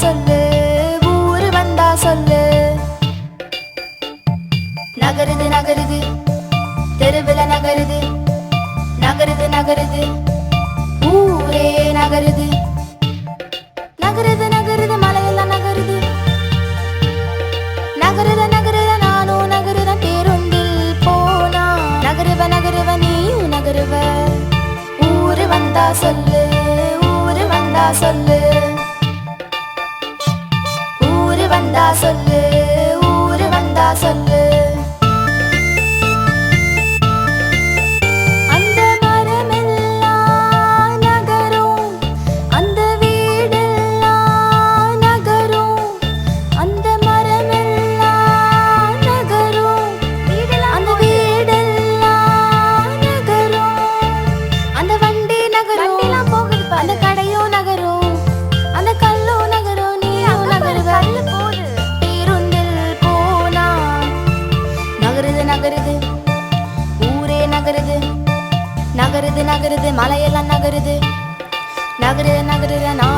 சொல்லு ஊரு வந்தா சொல்லு. நகருது நகருது தெருவில் நகருது நகருது நகருது ஊரே நகருது. நகருது நகருது மலையெல்லாம் நகருது. நகருத நகருத நானும் நகருத பேருந்தில் போனா. நகருவ நகருவ நீயும் நகருவ. ஊரு வந்தா சொல்லு ஊரு வந்தா சொல்லு. வந்தா சொல்லு ஊரு வந்தா சொல்லு. நகருது. நகருது நகருது மலையெல்லாம் நகருது. நகருது நகருது நான்